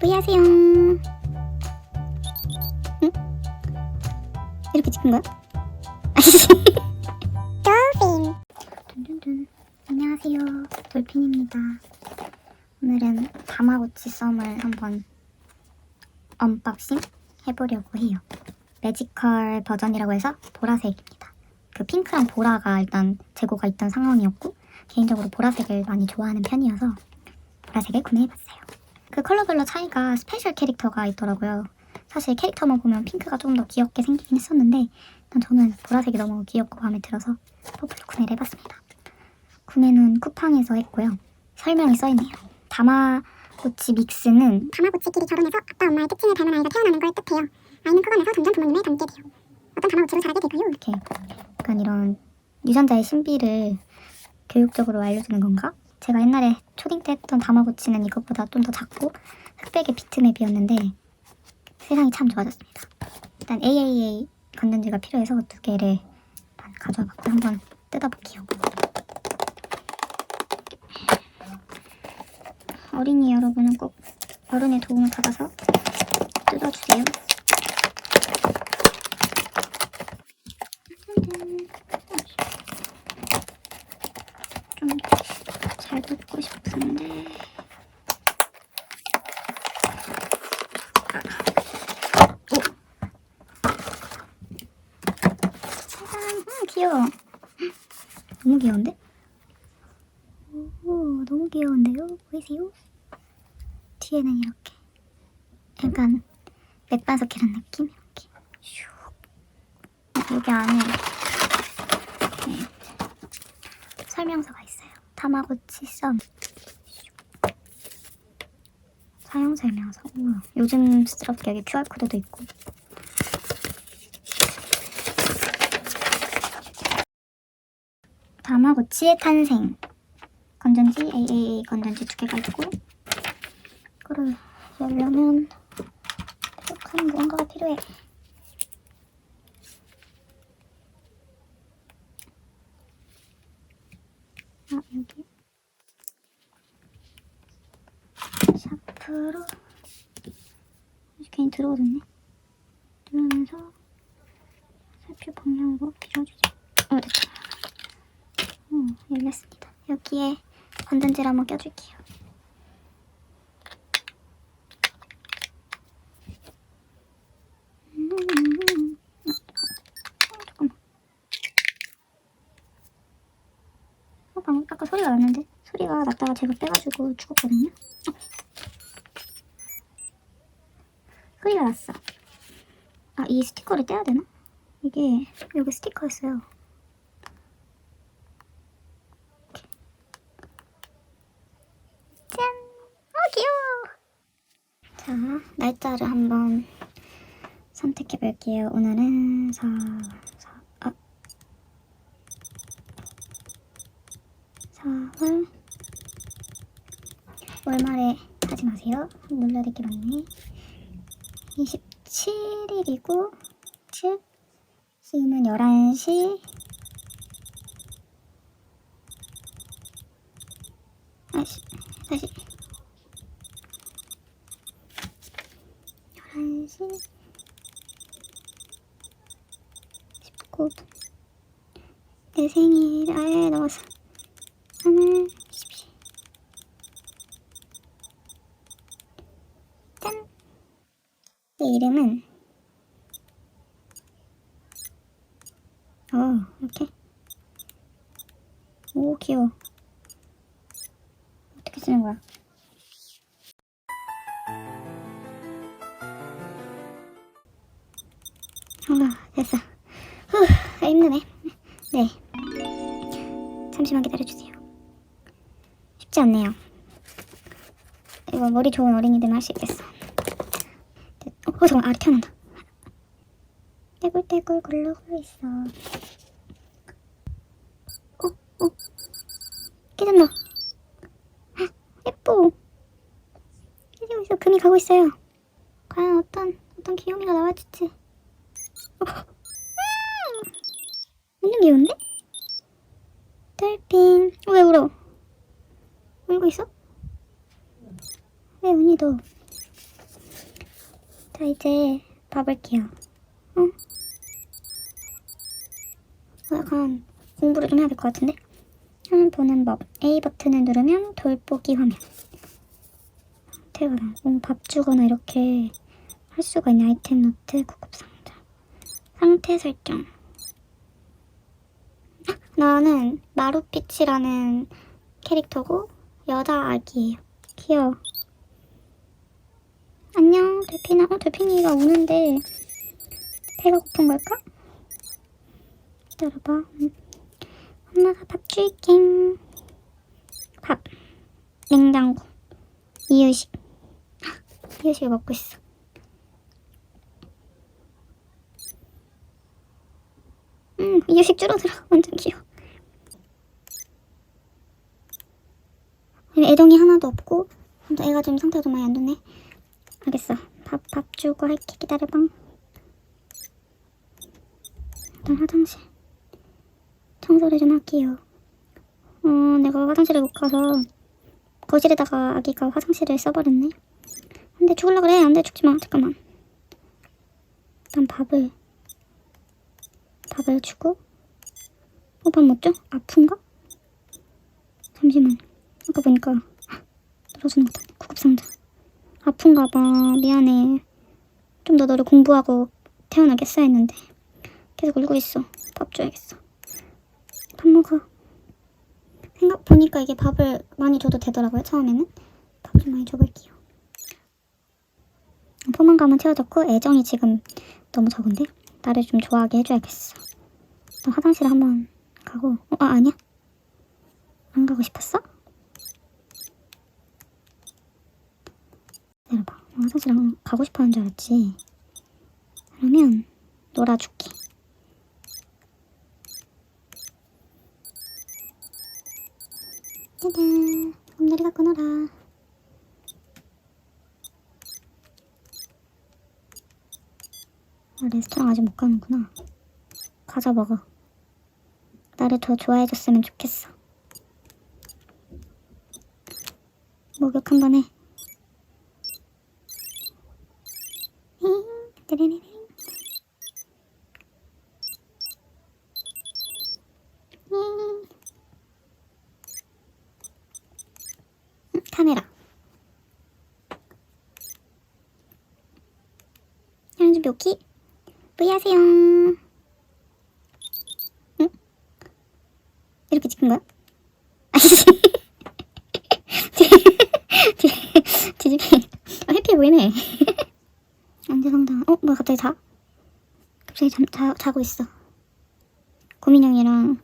V 하세요. 응? 이렇게 찍은 거야? 돌핀. 둔둔둔. 안녕하세요. 돌핀입니다. 오늘은 다마고치 썸을 한번 언박싱 해보려고 해요. 매지컬 버전이라고 해서 보라색입니다. 그 핑크랑 보라가 일단 재고가 있던 상황이었고 개인적으로 보라색을 많이 좋아하는 편이어서 보라색을 구매해봤어요. 그 컬러별로 차이가 스페셜 캐릭터가 있더라고요. 사실 캐릭터만 보면 핑크가 조금 더 귀엽게 생기긴 했었는데 일단 저는 보라색이 너무 귀엽고 마음에 들어서 퍼플로 구매를 해봤습니다. 구매는 쿠팡에서 했고요. 설명이 써있네요. 다마고치 믹스는 다마고치끼리 결혼해서 아빠 엄마의 특징을 닮은 아이가 태어나는 걸 뜻해요. 아이는 커가면서 점점 부모님을 닮게 돼요. 어떤 다마고치로 자라게 되고요. 이렇게 약간 이런 유전자의 신비를 교육적으로 알려주는 건가? 제가 옛날에 초딩 때 했던 다마고치는 이것보다 좀 더 작고 흑백의 비트맵이었는데 세상이 참 좋아졌습니다. 일단 AAA 건전지가 필요해서 두 개를 일단 가져와봤고 한번 뜯어볼게요. 어린이 여러분은 꼭 어른의 도움을 받아서 뜯어주세요. 좀 잘 뜯고 싶은데 짜잔 음, 귀여워 너무 귀여운데? 오 너무 귀여운데요? 보이세요? 뒤에는 이렇게 약간 맥반석이란 느낌? 이렇게 슉 여기 안에 네. 설명서가 있어요. 타마고치 썸. 사용 설명서. 우와, 요즘스럽게 여기 QR코드도 있고. 다마고치의 탄생. 건전지 AAA 건전지 두 개가 있고 이거를 열려면 뾰족한 무언가가 필요해. 아 여기 샤프로. 괜히 들어오겠네. 누르면서 살펴 방향으로 밀어주죠 어 됐다. 어 열렸습니다. 여기에 건전지를 한번 껴줄게요 음, 어, 잠깐만 어, 방금 아까 소리가 났는데 소리가 났다가 제가 빼가지고 죽었거든요. 어. 소리가 났어. 아, 이 스티커를 떼야 되나? 이게 여기 스티커였어요. 짠! 어, 귀여워! 자, 날짜를 한번 선택해 볼게요. 오늘은 4, 4, 아, 4월 월말에 하지 마세요. 눌러듣기 맞네. 27일이고 즉 지금은 11시 다시 다시 11시 19분 내 생일 아예 넘었어 3월 20일 짠! 내 이름은? 어 이렇게? 오 귀여워. 어떻게 쓰는 거야? 아 됐어. 후 아, 힘드네. 네. 잠시만 기다려주세요. 쉽지 않네요. 이거 머리 좋은 어린이들만 할 수 있겠어. 어, 어 잠깐 알이 튀어나온다. 떼굴떼굴 굴러가고 있어. 어, 어, 깨졌나? 헉, 예뻐. 깨지고 있어. 금이 가고 있어요. 과연 어떤 어떤 귀요미가 나와줄지. 어, 음, 완전 귀여운데? 돌핀. 왜 울어? 울고 있어? 왜 운이 너? 자, 이제 봐볼게요. 어? 어, 약간 공부를 좀 해야 될 것 같은데? 화면 보는 법. A 버튼을 누르면 돌보기 화면. 상태가 나오고 밥 주거나 이렇게 할 수가 있는 아이템 노트 구급 상자. 상태 설정. 나는 마루피치라는 캐릭터고 여자 아기예요. 귀여워. 안녕, del핀아. 어, del핀이가 우는데 배가 고픈 걸까? 기다려봐. 음. 엄마가 밥 줄게. 밥. 냉장고. 이유식. 헉, 이유식을 먹고 있어. 음, 이유식 줄어들어. 완전 귀여워. 애정이 하나도 없고 또 애가 좀 상태가 좀 많이 안 좋네. 알겠어. 밥, 밥 주고 할게. 기다려봐. 일단 화장실. 청소를 좀 할게요. 어, 내가 화장실을 못 가서 거실에다가 아기가 화장실을 써버렸네. 안 돼, 죽을라 그래. 안 돼, 죽지 마. 잠깐만. 일단 밥을, 밥을 주고. 어, 밥못 줘? 아픈가? 잠시만. 아까 보니까 떨어지는 것 같아. 구급상자. 아픈가 봐. 미안해. 좀 더 너를 공부하고 태어나겠어 했는데 계속 울고 있어. 밥 줘야겠어. 밥 먹어. 생각 보니까 이게 밥을 많이 줘도 되더라고요. 처음에는 밥 좀 많이 줘볼게요. 포만감은 채워졌고 애정이 지금 너무 적은데 나를 좀 좋아하게 해줘야겠어. 나 화장실 한번 가고 어, 아 아니야? 안 가고 싶었어? 안 가고 싶어 하는 줄 알았지. 그러면 놀아줄게. 짜잔. 곰돌이 갖고 놀아. 아, 레스토랑 아직 못 가는구나. 가자 먹어. 나를 더 좋아해줬으면 좋겠어. 목욕 한 번 해. 띠리리링. 잉. 음, 카메라. 현주 묘기. 뿌이하세요. 응? 이렇게 찍은 거야? 아이씨. 뒤집히. 아, 해피해 보이네. 갑자기 자? 갑자기 잠, 자, 자고 있어. 고민형이랑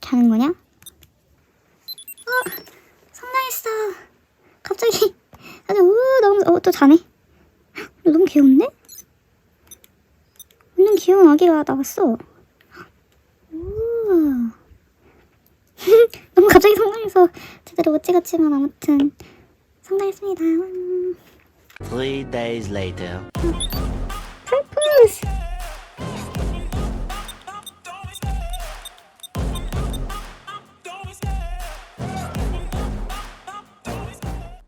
자는 거냐? 어, 성당했어. 갑자기 아주 우 너무 어, 또 자네. 너무 귀여운데? 완전 귀여운 아기가 나왔어. 우와. 너무 갑자기 성당해서 제대로 못 찍었지만 아무튼. 음. Three days later. Feliz!